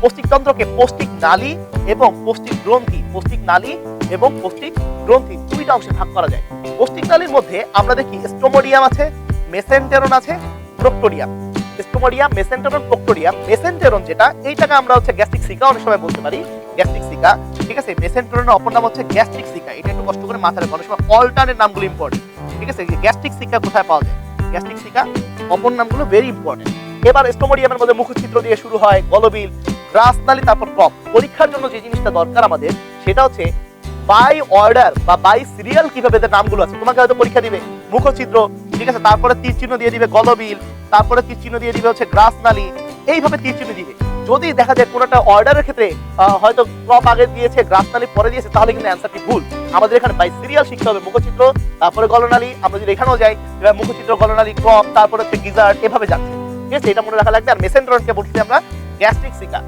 পৌষ্টিকতন্ত্রকে পৌষ্টিক নালী এবং পৌষ্টিক গ্রন্থি, পৌষ্টিক নালী এবং পৌষ্টিক গ্রন্থি দুইটা অংশে ভাগ করা যায়। পৌষ্টিক নালীর মধ্যে আমরা দেখি স্টোমোডিয়াম আছে, মেসেন্টেরন আছে প্রোক্টোরিয়াম স্টোমোডিয়াম, মেসেন্টেরন প্রোক্টোরিয়াম মেসেন্টেরন যেটা, এইটাকে আমরা হচ্ছে গ্যাস্ট্রিক সিকা অনেক সময় বলতে পারি। গ্যাস্ট্রিক সিকা, ঠিক আছে? মেসেন্টেরনের অপর নাম হচ্ছে গ্যাস্ট্রিক সিকা। এটা একটু কষ্ট করে মাথায় রাখব অনেক সময় অল্টারনেট নামগুলো ইম্পর্টেন্ট ঠিক আছে? গ্যাস্ট্রিক সিকা কোথায় পাওয়া যায়? গ্যাস্ট্রিক সিকা, অপর নামগুলো ভেরি ইম্পর্টেন্ট এবার স্টোমোডিয়ামের মধ্যে মুখচিত্র দিয়ে শুরু হয় গলবিল গ্রাসনালী তারপর টপ পরীক্ষার জন্য যে জিনিসটা দরকার আমাদের, সেটা হচ্ছে বাই অর্ডার বা বাই সিরিয়াল কীভাবে এদের নামগুলো আছে। তোমাকে হয়তো পরীক্ষা দিবে মুখচিত্র, ঠিক আছে, তারপরে তীর চিহ্ন দিয়ে দিবে গলবিল, তারপরে তীর চিহ্ন দিয়ে দিবে হচ্ছে গ্রাসনালী এইভাবে তীর চিহ্ন দিবে যদি দেখা যায় কোনোটা অর্ডারের ক্ষেত্রে হয়তো ক্রপ আগে দিয়েছে গ্রাসনালী পরে দিয়েছে, তাহলে কিন্তু অ্যান্সারটি ভুল। আমাদের এখানে বাই সিরিয়াল শিখতে হবে মুখচিত্র, তারপরে গলনালি, আমরা যদি এখানেও যাই মুখচিত্র, গলনালি ক্রপ তারপরে হচ্ছে গিজার্ড এভাবে যাচ্ছে। ঠিক এটা মনে রাখা লাগবে। আর মেসেন্ড্রনকে বলছি আমরা গ্যাস্ট্রিক সিকা